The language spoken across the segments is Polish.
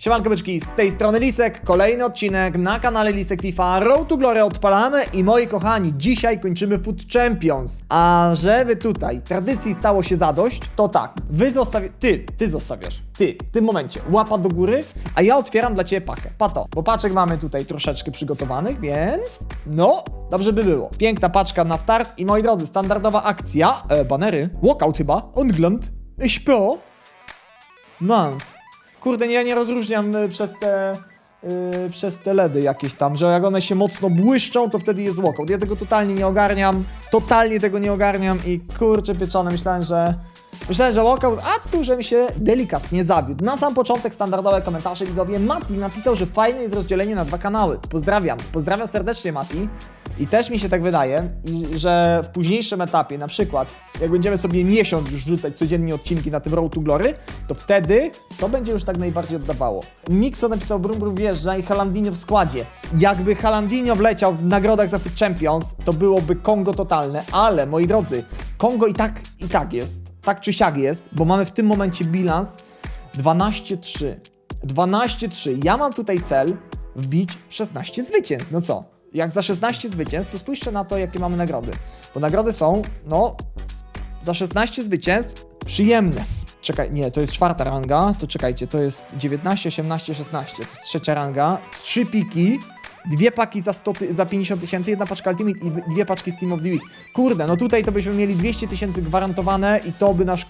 Siemanko byczki, z tej strony Lisek, kolejny odcinek na kanale Lisek FIFA. Road to Glory odpalamy i moi kochani, dzisiaj kończymy Food Champions. A żeby tutaj tradycji stało się zadość, to tak, wy zostawiasz, ty, ty zostawiasz, ty, w tym momencie, łapa do góry, a ja otwieram dla Ciebie pakę, pato, bo paczek mamy tutaj troszeczkę przygotowanych, więc no, dobrze by było. Piękna paczka na start i moi drodzy, standardowa akcja, e, banery, walkout chyba, England, śpo, Mount. Kurde, ja nie rozróżniam y, przez te, y, przez te LEDy jakieś tam, że jak one się mocno błyszczą, to wtedy jest walkout. Ja tego totalnie nie ogarniam, totalnie tego nie ogarniam i kurczę pieczone, myślałem, że myślałem, że walkout, a tu, żebym się delikatnie zawiódł. Na sam początek standardowe komentarze widzowie. Mati napisał, że fajne jest rozdzielenie na dwa kanały. Pozdrawiam, pozdrawiam serdecznie Mati. I też mi się tak wydaje, że w późniejszym etapie, na przykład jak będziemy sobie miesiąc już rzucać codziennie odcinki na tym Road to Glory, to wtedy to będzie już tak najbardziej oddawało. Mikso napisał Brum Brum wjeżdża i Halandinho w składzie. Jakby Halandinho wleciał w nagrodach za Food Champions, to byłoby Kongo totalne, ale moi drodzy, Kongo i tak, i tak jest, tak czy siak jest, bo mamy w tym momencie bilans 12-3. 12-3. Ja mam tutaj cel wbić 16 zwycięstw. No co? Jak za 16 zwycięstw, to spójrzcie na to, jakie mamy nagrody. Bo nagrody są, no, za 16 zwycięstw przyjemne. Czekaj, nie, to jest czwarta ranga, to czekajcie, to jest 19, 18, 16, to jest trzecia ranga, trzy piki, dwie paki za, 100, ty- za 50 tysięcy, jedna paczka Ultimate i dwie paczki Steam of the Week. Kurde, no tutaj to byśmy mieli 200 tysięcy gwarantowane i to by nasz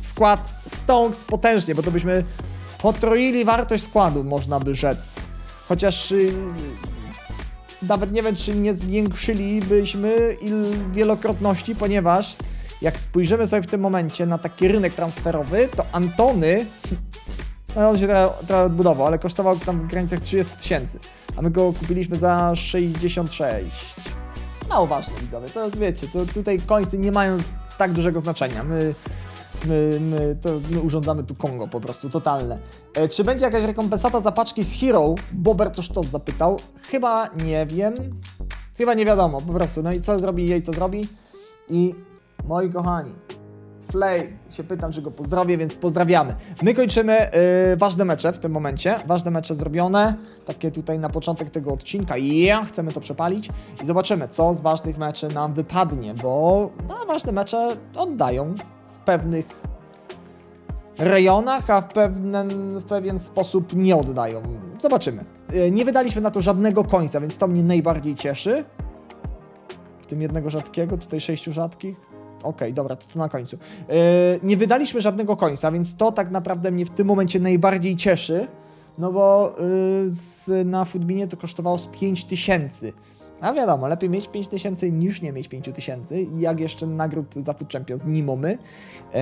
skład stonks potężnie, bo to byśmy potroili wartość składu, można by rzec. Chociaż yy, nawet nie wiem, czy nie zwiększylibyśmy wielokrotności, ponieważ jak spojrzymy sobie w tym momencie na taki rynek transferowy, to Antony, no on się trochę, trochę odbudował, ale kosztował tam w granicach 30 tysięcy, a my go kupiliśmy za 66. Mało ważne, widzowie, to wiecie, to tutaj końce nie mają tak dużego znaczenia. My My, my, to, my urządzamy tu Kongo po prostu, totalne. E, czy będzie jakaś rekompensata za paczki z Hero? Bober to to zapytał. Chyba nie wiem. Chyba nie wiadomo, po prostu. No i co zrobi jej, to zrobi. I moi kochani, Flay się pytam, czy go pozdrowię, więc pozdrawiamy. My kończymy y, ważne mecze w tym momencie. Ważne mecze zrobione. Takie tutaj na początek tego odcinka. Ja chcemy to przepalić i zobaczymy, co z ważnych meczy nam wypadnie, bo no, ważne mecze oddają pewnych rejonach, a w, pewien, w pewien sposób nie oddają. Zobaczymy. Y, Nie wydaliśmy na to żadnego końca, więc to mnie najbardziej cieszy. W tym jednego rzadkiego, tutaj sześciu rzadkich. Okej, dobra, to, to na końcu. Yy, nie wydaliśmy żadnego końca, więc to tak naprawdę mnie w tym momencie najbardziej cieszy, no bo z, na Foodbinie to kosztowało z 5 tysięcy. A wiadomo, lepiej mieć 5 tysięcy niż nie mieć 5 tysięcy. Jak jeszcze nagród za Food Champions nie mamy. Yy,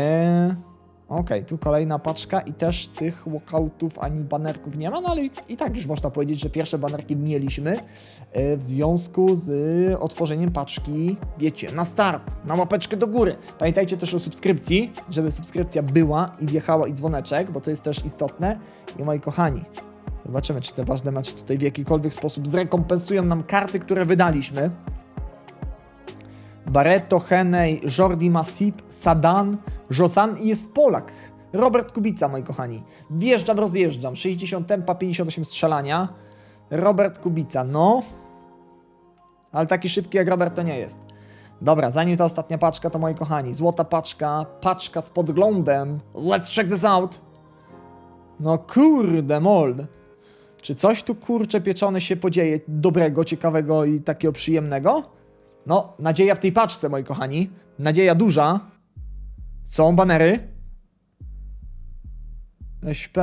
Okej, tu kolejna paczka i też tych walkoutów ani banerków nie ma, no ale i, i tak już można powiedzieć, że pierwsze banerki mieliśmy e, w związku z otworzeniem paczki, wiecie, na start, na łapeczkę do góry. Pamiętajcie też o subskrypcji, żeby subskrypcja była i wjechała i dzwoneczek, bo to jest też istotne. I moi kochani, zobaczymy, czy te ważne mecze tutaj w jakikolwiek sposób zrekompensują nam karty, które wydaliśmy. Barreto, Hennej, Jordi Masip, Sadan, Josan i jest Polak. Robert Kubica, moi kochani. Wjeżdżam, rozjeżdżam. 60 tempa, 58 strzelania. Robert Kubica, no. Ale taki szybki jak Robert to nie jest. Dobra, zanim ta ostatnia paczka, to moi kochani, złota paczka, paczka z podglądem. Let's check this out. No kurde, mold. Czy coś tu kurcze pieczone się podzieje dobrego, ciekawego i takiego przyjemnego? No, nadzieja w tej paczce, moi kochani. Nadzieja duża. Są banery. SP.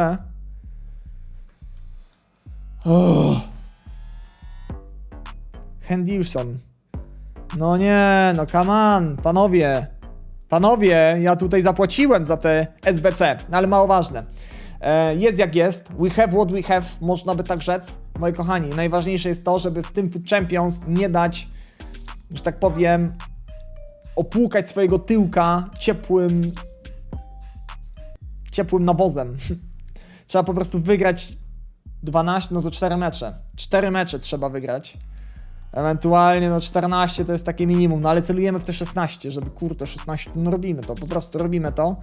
Oh. Henderson. No nie, no come on, panowie. Panowie, ja tutaj zapłaciłem za te SBC, no ale mało ważne. E, jest jak jest, we have what we have, można by tak rzec. Moi kochani, najważniejsze jest to, żeby w tym Food Champions nie dać, że tak powiem, opłukać swojego tyłka ciepłym ciepłym nawozem. Trzeba po prostu wygrać 12, no to 4 mecze. 4 mecze trzeba wygrać. Ewentualnie no 14 to jest takie minimum, no ale celujemy w te 16, żeby kurde 16, no robimy to, po prostu robimy to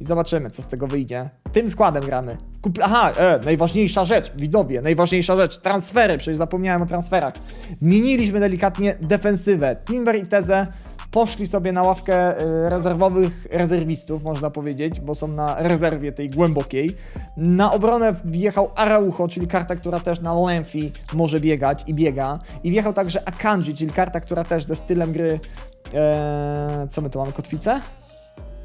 i zobaczymy co z tego wyjdzie. Tym składem gramy. Aha, e, najważniejsza rzecz, widzowie, najważniejsza rzecz, transfery, przecież zapomniałem o transferach. Zmieniliśmy delikatnie defensywę. Timber i Teze poszli sobie na ławkę y, rezerwowych rezerwistów, można powiedzieć, bo są na rezerwie tej głębokiej. Na obronę wjechał Araujo, czyli karta, która też na Lemfi może biegać i biega. I wjechał także Akanji, czyli karta, która też ze stylem gry... E, co my tu mamy, kotwicę?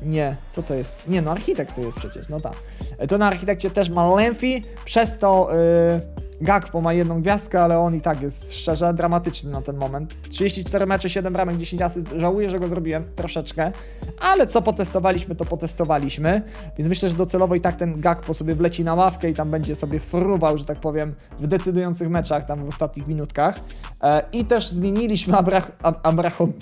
Nie, co to jest? Nie, no architekt to jest przecież, no tak. E, To na architekcie też ma Lemfi, przez to yy, Gakpo ma jedną gwiazdkę, ale on i tak jest szczerze dramatyczny na ten moment. 34 mecze, 7 bramek, 10 asyst. Żałuję, że go zrobiłem troszeczkę, ale co potestowaliśmy, to potestowaliśmy. Więc myślę, że docelowo i tak ten Gakpo sobie wleci na ławkę i tam będzie sobie fruwał, że tak powiem, w decydujących meczach, tam w ostatnich minutkach. E, I też zmieniliśmy Abrach... Ab Abraham...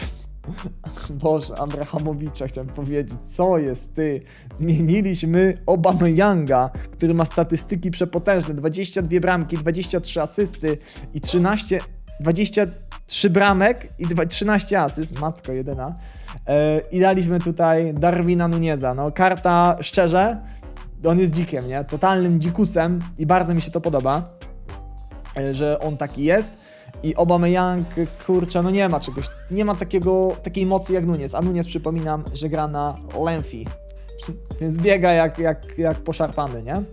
Boże, Abrahamowicza chciałem powiedzieć, co jest ty? Zmieniliśmy Obameyanga, który ma statystyki przepotężne, 22 bramki, 23 asysty i 13, 23 bramek i dwa- 13 asyst, matko jedyna. E, I daliśmy tutaj Darwina Nuneza, no karta szczerze, on jest dzikiem, nie? Totalnym dzikusem i bardzo mi się to podoba e, że on taki jest. I Aubameyang, kurczę, no nie ma czegoś, nie ma takiego, takiej mocy jak Nunes, a Nunes przypominam, że gra na Lemfi, więc biega jak, jak, jak poszarpany, nie?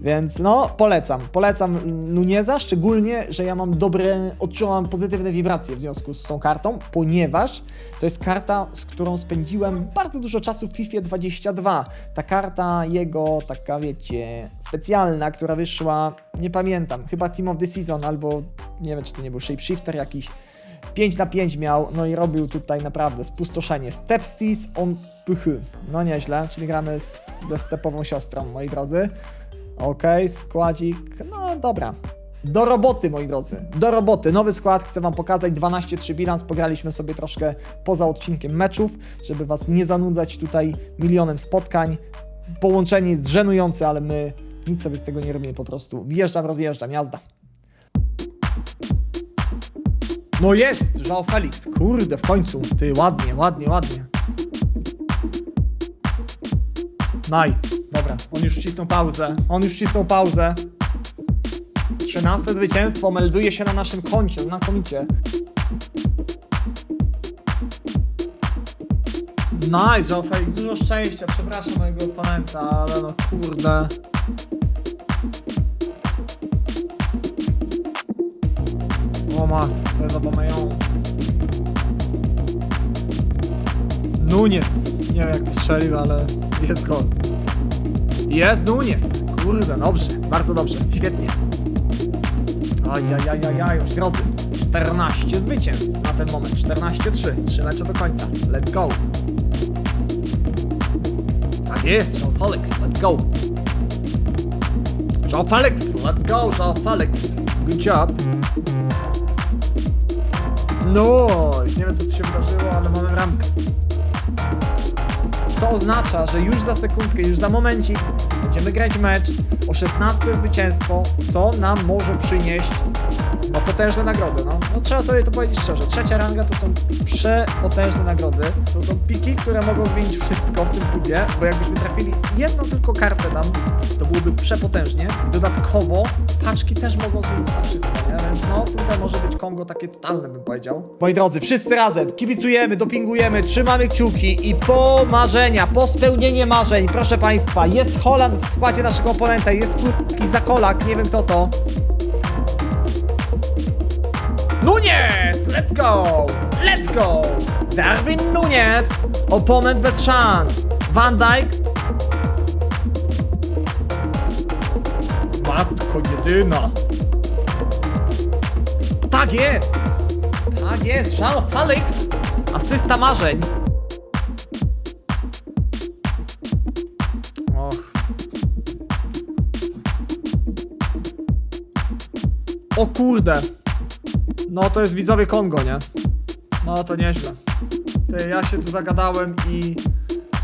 Więc no, polecam, polecam Nuneza, szczególnie, że ja mam dobre, odczuwam pozytywne wibracje w związku z tą kartą, ponieważ to jest karta, z którą spędziłem bardzo dużo czasu w FIFA 22. Ta karta jego, taka wiecie, specjalna, która wyszła, nie pamiętam, chyba Team of the Season albo nie wiem, czy to nie był Shapeshifter jakiś. 5 na 5 miał, no i robił tutaj naprawdę spustoszenie. Stepstis on pychy. No nieźle, czyli gramy z, ze stepową siostrą, moi drodzy. Okej, składzik, no dobra. Do roboty, moi drodzy, do roboty. Nowy skład, chcę Wam pokazać, 12-3 bilans, pograliśmy sobie troszkę poza odcinkiem meczów, żeby Was nie zanudzać tutaj milionem spotkań. Połączenie jest żenujące, ale my nic sobie z tego nie robimy po prostu. Wjeżdżam, rozjeżdżam, jazda. No jest, João Felix, kurde, w końcu, ty, ładnie, ładnie, ładnie. Nice, dobra, on już cisnął pauzę, on już cisnął pauzę. 13 zwycięstwo melduje się na naszym koncie, znakomicie. Nice, Felix, dużo szczęścia, przepraszam mojego oponenta, ale no kurde. O ma, to jest Aubameyang. Nunes. Nie wiem jak to strzelił, ale jest gol. Jest Nunes. Kurde, dobrze, bardzo dobrze, świetnie. Ajajajajaj, już drodzy. 14 zwycięstw na ten moment, 14-3, 3 mecze do końca. Let's go. Tak jest, Jean Felix, let's go. Jean Felix, let's go, Jean Felix. Good job. No, nie wiem co tu się wydarzyło, ale mamy ramkę. To oznacza, że już za sekundkę, już za momencik będziemy grać mecz o 16 zwycięstwo, co nam może przynieść no, potężne nagrody. No. no trzeba sobie to powiedzieć szczerze. Trzecia ranga to są przepotężne nagrody. To są piki, które mogą zmienić wszystko w tym klubie, bo jakbyśmy trafili jedną tylko kartę tam, to byłoby przepotężnie. Dodatkowo paczki też mogą zmienić to wszystko, nie? Więc no tutaj może być Kongo takie totalne bym powiedział. Moi drodzy, wszyscy razem kibicujemy, dopingujemy, trzymamy kciuki i po marzenia, po spełnienie marzeń, proszę Państwa, jest Holand w składzie naszego oponenta, jest kurki Zakolak, nie wiem kto to. Nunes! Let's go! Let's go! Darwin Nunes! Oponent bez szans. Van Dijk. Matko jedyna. Tak jest! Tak jest! Jean Felix! Asysta marzeń. Och. O kurde. No to jest widzowie Kongo, nie? No to nieźle. Ty, ja się tu zagadałem i...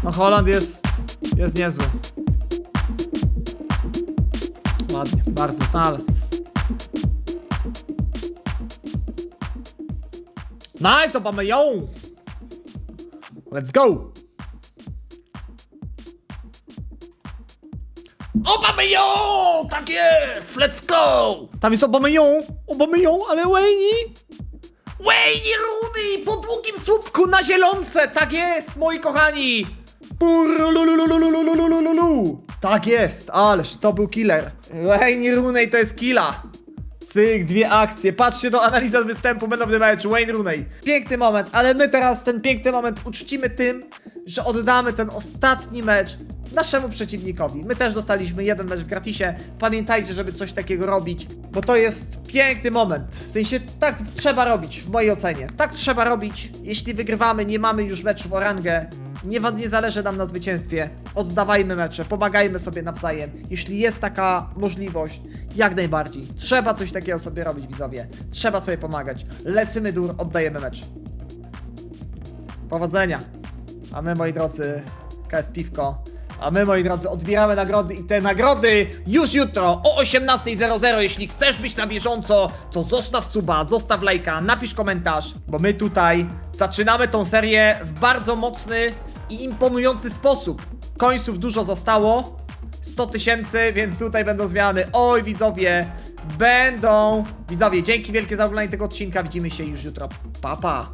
No Holand jest... jest niezły. Ładnie, bardzo znalazł. Nice, Obama, yo! Let's go! Obameyo! Tak jest! Let's go! Tam jest Obameyo! Obameyo, ale Wayne! Wayne Rooney! Po długim słupku na zielonce! Tak jest, moi kochani! Purulululululululu! Tak jest, ależ to był killer. Wayne Rooney to jest killa. Cyk, dwie akcje. Patrzcie do analiza występu będą w tym meczu. Wayne Rooney. Piękny moment, ale my teraz ten piękny moment uczcimy tym, że oddamy ten ostatni mecz naszemu przeciwnikowi. My też dostaliśmy jeden mecz w gratisie. Pamiętajcie, żeby coś takiego robić, bo to jest piękny moment. W sensie tak trzeba robić, w mojej ocenie. Tak trzeba robić. Jeśli wygrywamy, nie mamy już meczów o rangę, nie, nie zależy nam na zwycięstwie. Oddawajmy mecze, pomagajmy sobie nawzajem. Jeśli jest taka możliwość, jak najbardziej. Trzeba coś takiego sobie robić, widzowie. Trzeba sobie pomagać. Lecymy dur, oddajemy mecz. Powodzenia. A my, moi drodzy, KS Piwko. A my, moi drodzy, odbieramy nagrody i te nagrody już jutro o 18.00. Jeśli chcesz być na bieżąco, to zostaw suba, zostaw lajka, napisz komentarz, bo my tutaj zaczynamy tą serię w bardzo mocny i imponujący sposób. Końców dużo zostało. 100 tysięcy, więc tutaj będą zmiany. Oj, widzowie, będą. Widzowie, dzięki wielkie za oglądanie tego odcinka. Widzimy się już jutro. Pa, pa.